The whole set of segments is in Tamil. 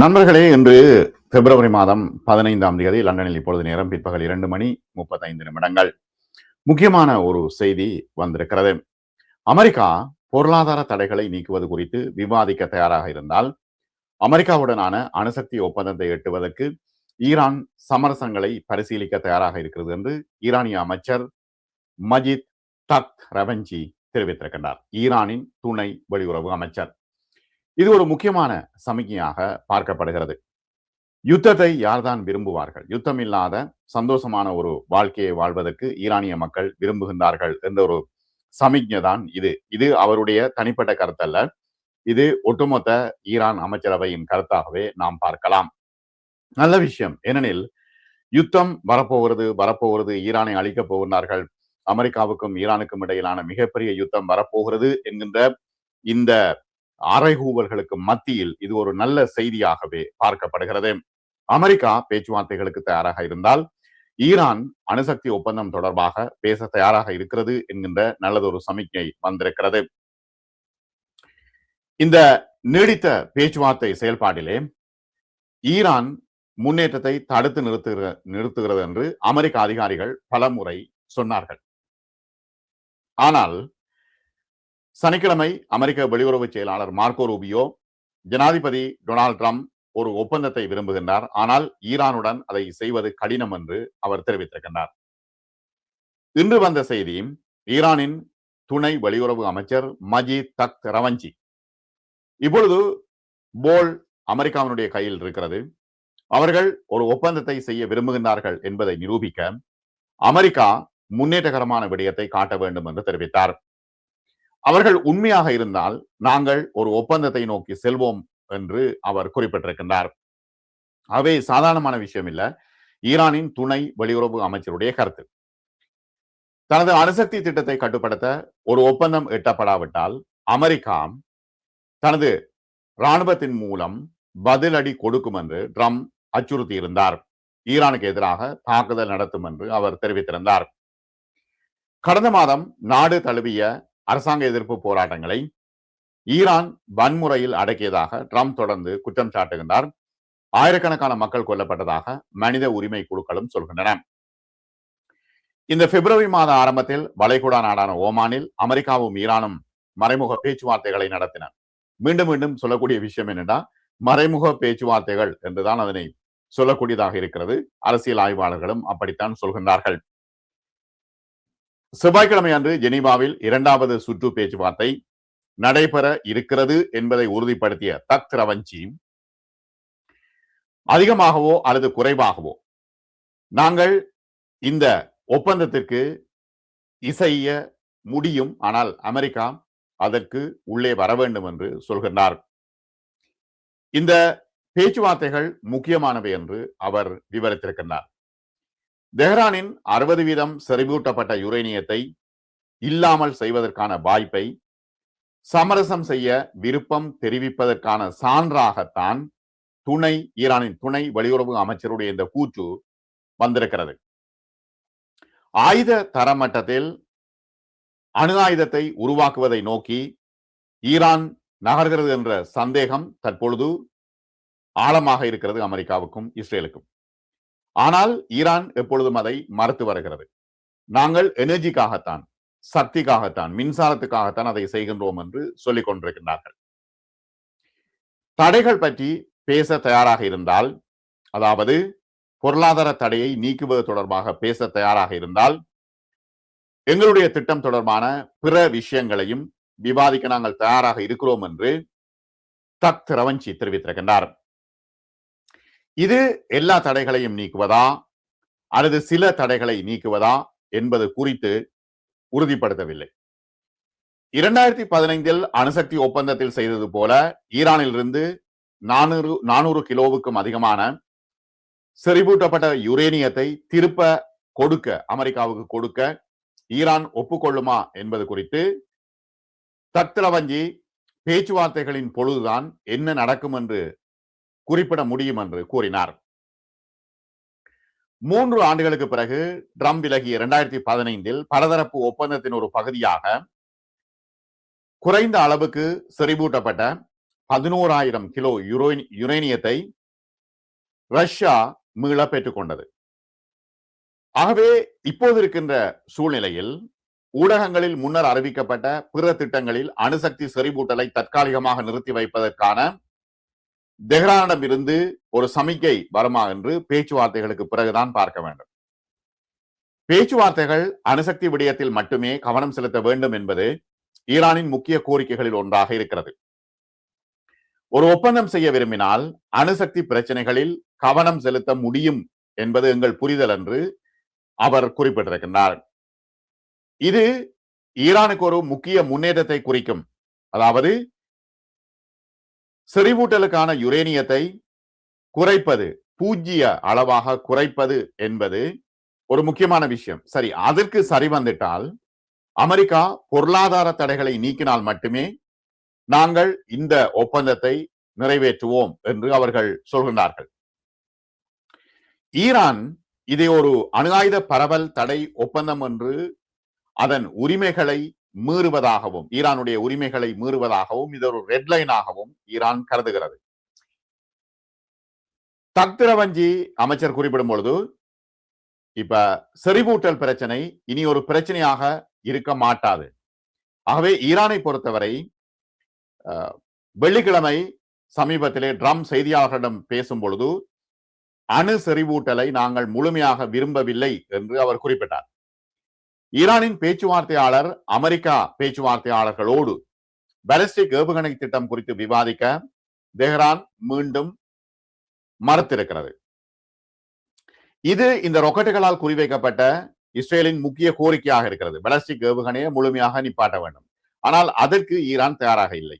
நண்பர்களே இன்று பிப்ரவரி மாதம் பதினைந்தாம் தேதி லண்டனில் இப்பொழுது நேரம் பிற்பகல் இரண்டு மணி முப்பத்தைந்து நிமிடங்கள். முக்கியமான ஒரு செய்தி வந்திருக்கிறது. அமெரிக்கா பொருளாதார தடைகளை நீக்குவது குறித்து விவாதிக்க தயாராக இருந்தால் அமெரிக்காவுடனான அணுசக்தி ஒப்பந்தத்தை எட்டுவதற்கு ஈரான் சமரசங்களை பரிசீலிக்க தயாராக இருக்கிறது என்று ஈரானிய அமைச்சர் மஜித் தக் ரவஞ்சி தெரிவித்திருக்கின்றார். ஈரானின் துணை வெளியுறவு அமைச்சர். இது ஒரு முக்கியமான சமிக்கையாக பார்க்கப்படுகிறது. யுத்தத்தை யார்தான் விரும்புவார்கள்? யுத்தம் இல்லாத சந்தோஷமான ஒரு வாழ்க்கையை வாழ்வதற்கு ஈரானிய மக்கள் விரும்புகின்றார்கள் என்ற ஒரு சமிக்ஞை தான் இது. இது அவருடைய தனிப்பட்ட கருத்தல்ல. இது ஒட்டுமொத்த ஈரான் அமைச்சரவையின் கருத்தாகவே நாம் பார்க்கலாம். நல்ல விஷயம். ஏனெனில் யுத்தம் வரப்போகிறது வரப்போகிறது ஈரானை அழிக்கப் போகிறார்கள் அமெரிக்காவுக்கும் ஈரானுக்கும் இடையிலான மிகப்பெரிய யுத்தம் வரப்போகிறது என்கின்ற இந்த அறைகூவல்களுக்கு மத்தியில் இது ஒரு நல்ல செய்தியாகவே பார்க்கப்படுகிறது. அமெரிக்கா பேச்சுவார்த்தைகளுக்கு தயாராக இருந்தால் ஈரான் அணுசக்தி ஒப்பந்தம் தொடர்பாக பேச தயாராக இருக்கிறது என்கின்ற நல்லதொரு சமிக்ஞை வந்திருக்கிறது. இந்த நீடித்த பேச்சுவார்த்தை செயல்பாட்டிலே ஈரான் முன்னேற்றத்தை தடுத்து நிறுத்துகிற நிறுத்துகிறது என்று அமெரிக்க அதிகாரிகள் பலமுறை சொன்னார்கள். ஆனால் சனிக்கிழமை அமெரிக்க வெளியுறவு செயலாளர் மார்க்கோ ரூபியோ ஜனாதிபதி டொனால்ட் ட்ரம்ப் ஒரு ஒப்பந்தத்தை விரும்புகின்றார். ஆனால் ஈரானுடன் அதை செய்வது கடினம் என்று அவர் தெரிவித்திருக்கின்றார். இன்று வந்த செய்தியும் ஈரானின் துணை வெளியுறவு அமைச்சர் மஜித் தக் ரவஞ்சி. இப்பொழுது போல் அமெரிக்காவினுடைய கையில் இருக்கிறது. அவர்கள் ஒரு ஒப்பந்தத்தை செய்ய விரும்புகின்றார்கள் என்பதை நிரூபிக்க அமெரிக்கா முன்னேற்றகரமான விடயத்தை காட்ட வேண்டும் என்று தெரிவித்தார். அவர்கள் உண்மையாக இருந்தால் நாங்கள் ஒரு ஒப்பந்தத்தை நோக்கி செல்வோம் என்று அவர் குறிப்பிட்டிருக்கின்றார். அவை சாதாரணமான விஷயம் இல்ல ஈரானின் துணை வெளியுறவு அமைச்சருடைய கருத்து. தனது அணுசக்தி திட்டத்தை கட்டுப்படுத்த ஒரு ஒப்பந்தம் எட்டப்படாவிட்டால் அமெரிக்கா தனது இராணுவத்தின் மூலம் பதிலடி கொடுக்கும் என்று ட்ரம்ப் அச்சுறுத்தி இருந்தார் ஈரானுக்கு எதிராக தாக்குதல் நடத்தும் என்று அவர் தெரிவித்திருந்தார். கடந்த மாதம் நாடு தழுவிய அரசாங்க எதிர்ப்பு போராட்டங்களை ஈரான் வன்முறையில் அடக்கியதாக ட்ரம்ப் தொடர்ந்து குற்றம் சாட்டுகின்றார். ஆயிரக்கணக்கான மக்கள் கொல்லப்பட்டதாக மனித உரிமை குழுக்களும் சொல்கின்றன. இந்த பிப்ரவரி மாத ஆரம்பத்தில் வளைகுடா நாடான ஓமானில் அமெரிக்காவும் ஈரானும் மறைமுக பேச்சுவார்த்தைகளை நடத்தின. மீண்டும் மீண்டும் சொல்லக்கூடிய விஷயம் என்னென்னா மறைமுக பேச்சுவார்த்தைகள் என்றுதான் அதனை சொல்லக்கூடியதாக இருக்கிறது. அரசியல் ஆய்வாளர்களும் அப்படித்தான் சொல்கின்றார்கள். செவ்வாய்க்கிழமை அன்று ஜெனீவாவில் இரண்டாவது சுற்று பேச்சுவார்த்தை நடைபெற இருக்கிறது என்பதை உறுதிப்படுத்திய தக் ரவஞ்சி. அதிகமாகவோ அல்லது குறைவாகவோ நாங்கள் இந்த ஒப்பந்தத்திற்கு இசைய முடியும். ஆனால் அமெரிக்கா அதற்கு உள்ளே வர வேண்டும் என்று சொல்கின்றார். இந்த பேச்சுவார்த்தைகள் முக்கியமானவை என்று அவர் விவரித்திருக்கின்றார். தெஹ்ரானின் அறுபது வீதம் செறிவூட்டப்பட்ட யுரேனியத்தை இல்லாமல் செய்வதற்கான வாய்ப்பை சமரசம் செய்ய விருப்பம் தெரிவிப்பதற்கான சான்றாகத்தான் துணை ஈரானின் துணை வெளியுறவு அமைச்சருடைய இந்த கூற்று வந்திருக்கிறது. ஆயுத தரமட்டத்தில் அணு ஆயுதத்தை உருவாக்குவதை நோக்கி ஈரான் நகர்கிறது என்ற சந்தேகம் தற்பொழுது ஆழமாக இருக்கிறது அமெரிக்காவுக்கும் இஸ்ரேலுக்கும். ஆனால் ஈரான் எப்பொழுதும் அதை மறுத்து வருகிறது. நாங்கள் எனர்ஜிக்காகத்தான் சக்திக்காகத்தான் மின்சாரத்துக்காகத்தான் அதை செய்கின்றோம் என்று சொல்லிக் கொண்டிருக்கின்றார்கள். தடைகள் பற்றி பேச தயாராக இருந்தால் அதாவது பொருளாதார தடையை நீக்குவது தொடர்பாக பேச தயாராக இருந்தால் எங்களுடைய திட்டம் தொடர்பான பிற விஷயங்களையும் விவாதிக்க நாங்கள் தயாராக இருக்கிறோம் என்று தக் ரவஞ்சி தெரிவித்திருக்கின்றார். இது எல்லா தடைகளையும் நீக்குவதா? அல்லது சில தடைகளை நீக்குவதா? என்பது குறித்து உறுதிப்படுத்தவில்லை. இரண்டாயிரத்தி பதினைந்தில் அணுசக்தி ஒப்பந்தத்தில் செய்தது போல ஈரானில் இருந்து நானூறு நானூறு கிலோவுக்கும் அதிகமான செறிவூட்டப்பட்ட யுரேனியத்தை திருப்ப கொடுக்க அமெரிக்காவுக்கு கொடுக்க ஈரான் ஒப்புக்கொள்ளுமா என்பது குறித்து தத்திரவஞ்சி பேச்சுவார்த்தைகளின் பொழுதுதான் என்ன நடக்கும் என்று குறிப்பிட முடியும் என்று கூறினார். மூன்று ஆண்டுகளுக்கு பிறகு ட்ரம்ப் விலகிய இரண்டாயிரத்தி பதினைந்தில் பலதரப்பு ஒப்பந்தத்தின் ஒரு பகுதியாக குறைந்த அளவுக்கு செறிவூட்டப்பட்ட பதினோராயிரம் கிலோ யுரோனி யுரேனியத்தை ரஷ்யா மீள பெற்றுக்கொண்டது ஆகவே இப்போது இருக்கின்ற சூழ்நிலையில் ஊடகங்களில் முன்னர் அறிவிக்கப்பட்ட பிற திட்டங்களில் அணுசக்தி செறிவூட்டலை தற்காலிகமாக நிறுத்தி வைப்பதற்கான தெஹ்ரானிடம் இருந்து ஒரு சமிக்கை வருமா என்று பேச்சுவார்த்தைகளுக்கு பிறகுதான் பார்க்க வேண்டும். பேச்சுவார்த்தைகள் அணுசக்தி விடயத்தில் மட்டுமே கவனம் செலுத்த வேண்டும் என்பது ஈரானின் முக்கிய கோரிக்கைகளில் ஒன்றாக இருக்கிறது. ஒரு ஒப்பந்தம் செய்ய விரும்பினால் அணுசக்தி பிரச்சனைகளில் கவனம் செலுத்த முடியும் என்பது எங்கள் புரிதல் என்று அவர் குறிப்பிட்டிருக்கின்றார். இது ஈரானுக்கு ஒரு முக்கிய முன்னேற்றத்தை குறிக்கும். அதாவது செறிவூட்டலுக்கான யுரேனியத்தை குறைப்பது பூஜ்ஜிய அளவாக குறைப்பது என்பது ஒரு முக்கியமான விஷயம். சரி அதற்கு சரி வந்துட்டால் அமெரிக்கா பொருளாதார தடைகளை நீக்கினால் மட்டுமே நாங்கள் இந்த ஒப்பந்தத்தை நிறைவேற்றுவோம் என்று அவர்கள் சொல்கின்றார்கள். ஈரான் இதை ஒரு அணு ஆயுத பரவல் தடை ஒப்பந்தம் என்று அதன் உரிமைகளை மீறுவதாகவும் ஈரானுடைய உரிமைகளை மீறுவதாகவும் இது ஒரு ரெட்லைனாகவும் ஈரான் கருதுகிறது. தக்திரவஞ்சி அமைச்சர் குறிப்பிடும் பொழுது இப்ப செறிவூட்டல் பிரச்சனை இனி ஒரு பிரச்சனையாக இருக்க மாட்டாது. ஆகவே ஈரானை பொறுத்தவரை வெள்ளிக்கிழமை சமீபத்திலே ட்ரம் செய்தியாளர்களிடம் பேசும் பொழுது அணு செறிவூட்டலை நாங்கள் முழுமையாக விரும்பவில்லை என்று அவர் குறிப்பிட்டார். ஈரானின் பேச்சுவார்த்தையாளர் அமெரிக்கா பேச்சுவார்த்தையாளர்களோடு பாலிஸ்டிக் ஏவுகணை திட்டம் குறித்து விவாதிக்க தெஹ்ரான் மீண்டும் மறுத்திருக்கிறது. இது இந்த ராக்கெட்டுகளால் குறிவைக்கப்பட்ட இஸ்ரேலின் முக்கிய கோரிக்கையாக இருக்கிறது. பாலிஸ்டிக் ஏவுகணையை முழுமையாக நிப்பாட்ட வேண்டும். ஆனால் அதற்கு ஈரான் தயாராக இல்லை.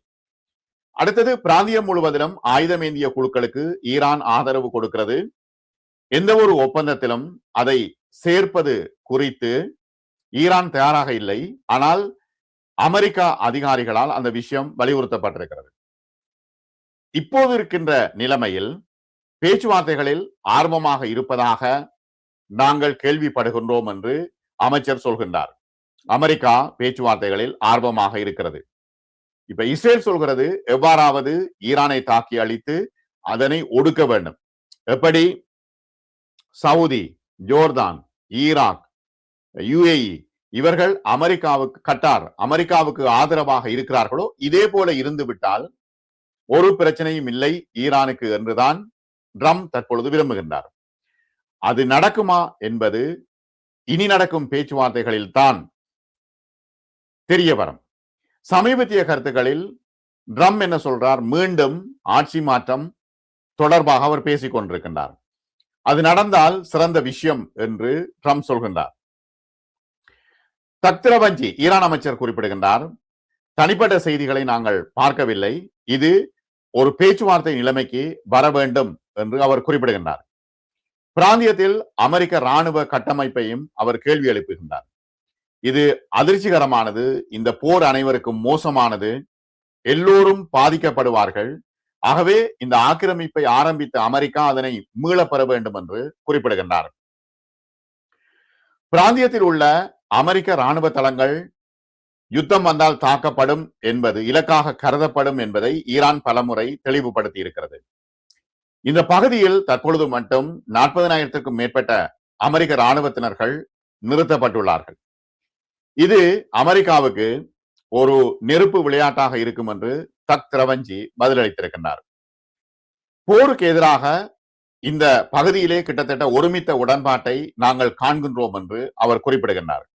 அடுத்தது பிராந்தியம் முழுவதிலும் ஆயுதமேந்திய குழுக்களுக்கு ஈரான் ஆதரவு கொடுக்கிறது. எந்த ஒரு ஒப்பந்தத்திலும் அதை சேர்ப்பது குறித்து ஈரான் தயாராக இல்லை. ஆனால் அமெரிக்கா அதிகாரிகளால் அந்த விஷயம் வலியுறுத்தப்பட்டிருக்கிறது. இப்போது இருக்கின்ற நிலைமையில் பேச்சுவார்த்தைகளில் ஆர்வமாக இருப்பதாக நாங்கள் கேள்விப்படுகின்றோம் என்று அமைச்சர் சொல்கின்றார். அமெரிக்கா பேச்சுவார்த்தைகளில் ஆர்வமாக இருக்கிறது. இப்ப இஸ்ரேல் சொல்கிறது எவ்வாறாவது ஈரானை தாக்கி அழித்து அதனை ஒடுக்க வேண்டும். எப்படி? சவுதி ஜோர்தான் ஈராக் யுஏஇ இவர்கள் அமெரிக்காவுக்கு கட்டார் அமெரிக்காவுக்கு ஆதரவாக இருக்கிறார்களோ இதே போல இருந்துவிட்டால் ஒரு பிரச்சனையும் இல்லை ஈரானுக்கு என்றுதான் ட்ரம்ப் தற்பொழுது விரும்புகின்றார். அது நடக்குமா என்பது இனி நடக்கும் பேச்சுவார்த்தைகளில் தான் தெரிய வரும். சமீபத்திய கருத்துக்களில் ட்ரம் என்ன சொல்றார்? மீண்டும் ஆட்சி மாற்றம் தொடர்பாக அவர் பேசிக் கொண்டிருக்கின்றார் அது நடந்தால் சிறந்த விஷயம் என்று ட்ரம்ப் சொல்கின்றார். தக்திரவஞ்சி ஈரான் அமைச்சர் குறிப்பிடுகின்றார். தனிப்பட்ட செய்திகளை நாங்கள் பார்க்கவில்லை. இது ஒரு பேச்சுவார்த்தை நிலைமைக்கு வர வேண்டும் என்று அவர் குறிப்பிடுகின்றார். பிராந்தியத்தில் அமெரிக்க ராணுவ கட்டமைப்பையும் அவர் கேள்வி எழுப்புகின்றார். இது அதிர்ச்சிகரமானது இந்த போர் அனைவருக்கும் மோசமானது எல்லோரும் பாதிக்கப்படுவார்கள். ஆகவே இந்த ஆக்கிரமிப்பை ஆரம்பித்த அமெரிக்கா அதனை மீளப்பெற வேண்டும் என்று குறிப்பிடுகின்றார். பிராந்தியத்தில் உள்ள அமெரிக்க ராணுவ தளங்கள் யுத்தம் வந்தால் தாக்கப்படும் என்பது இலக்காக கருதப்படும் என்பதை ஈரான் பலமுறை தெளிவுபடுத்தி இருக்கிறது இந்த பகுதியில் தற்பொழுது மட்டும் நாற்பதனாயிரத்திற்கும் மேற்பட்ட அமெரிக்க இராணுவத்தினர்கள் நிறுத்தப்பட்டுள்ளார்கள். இது அமெரிக்காவுக்கு ஒரு நெருப்பு விளையாட்டாக இருக்கும் என்று தக் திரவஞ்சி பதிலளித்திருக்கின்றார். போருக்கு எதிராக இந்த பகுதியிலே கிட்டத்தட்ட ஒருமித்த உடன்பாட்டை நாங்கள் காண்கின்றோம் என்று அவர் குறிப்பிடுகின்றார்.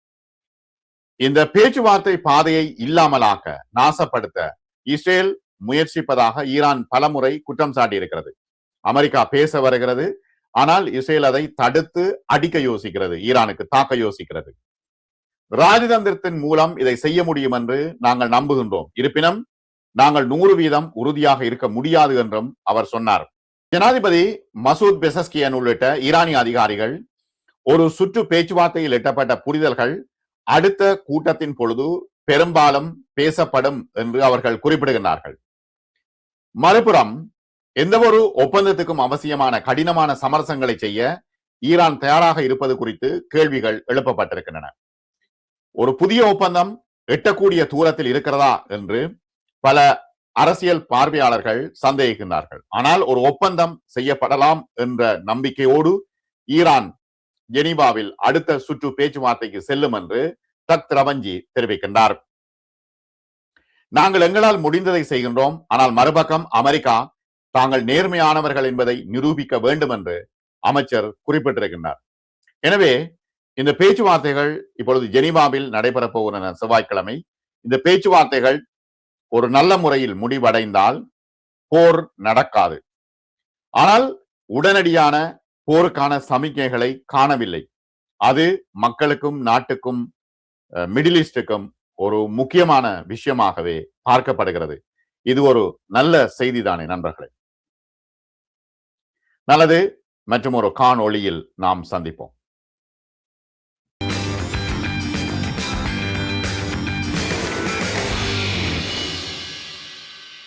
இந்த பேச்சுவார்த்தை பாதையை இல்லாமலாக்க நாசப்படுத்த இஸ்ரேல் முயற்சிப்பதாக ஈரான் பலமுறை குற்றம் சாட்டியிருக்கிறது. அமெரிக்கா பேச வருகிறது. ஆனால் இஸ்ரேல் அதை தடுத்து அடிக்க யோசிக்கிறது. ஈரானுக்கு தாக்க யோசிக்கிறது. ராஜதந்திரத்தின் மூலம் இதை செய்ய முடியும் என்று நாங்கள் நம்புகின்றோம். இருப்பினும் நாங்கள் நூறு வீதம் உறுதியாக இருக்க முடியாது என்றும் அவர் சொன்னார். ஜனாதிபதி மசூத் பெசஸ்கியன் உள்ளிட்ட ஈரானிய அதிகாரிகள் ஒரு சுற்று பேச்சுவார்த்தையில் எட்டப்பட்ட புரிதல்கள் அடுத்த கூட்டத்தின் பொழுது பெரும்பாலும் பேசப்படும் என்று அவர்கள் குறிப்பிடுகின்றார்கள். மறுபுறம் எந்த ஒரு ஒப்பந்தத்துக்கும் அவசியமான கடினமான சமரசங்களை செய்ய ஈரான் தயாராக இருப்பது குறித்து கேள்விகள் எழுப்பப்பட்டிருக்கின்றன. ஒரு புதிய ஒப்பந்தம் எட்டக்கூடிய தூரத்தில் இருக்கிறதா என்று பல அரசியல் பார்வையாளர்கள் சந்தேகிக்கின்றார்கள். ஆனால் ஒரு ஒப்பந்தம் செய்யப்படலாம் என்ற நம்பிக்கையோடு ஈரான் ஜெனீவாவில் அடுத்த சுற்று பேச்சுவார்த்தைக்கு செல்லும் என்று தத் ரவஞ்சி தெரிவிக்கின்றார். நாங்கள் எங்களால் முடிந்ததை செய்கின்றோம். ஆனால் மறுபக்கம் அமெரிக்கா தாங்கள் நேர்மையானவர்கள் என்பதை நிரூபிக்க வேண்டும் என்று அமைச்சர் குறிப்பிட்டிருக்கின்றார். எனவே இந்த பேச்சுவார்த்தைகள் இப்பொழுது ஜெனீவாவில் நடைபெறப் போகின்றன செவ்வாய்க்கிழமை. இந்த பேச்சுவார்த்தைகள் ஒரு நல்ல முறையில் முடிவடைந்தால் போர் நடக்காது. ஆனால் உடனடியான போருக்கான சமிக்ஞைகளை காணவில்லை. அது மக்களுக்கும் நாட்டுக்கும் மிடில் ஈஸ்டுக்கும் ஒரு முக்கியமான விஷயமாகவே பார்க்கப்படுகிறது. இது ஒரு நல்ல செய்திதானே நண்பர்களே. நல்லது மற்றும் ஒரு காணொளியில் நாம் சந்திப்போம்.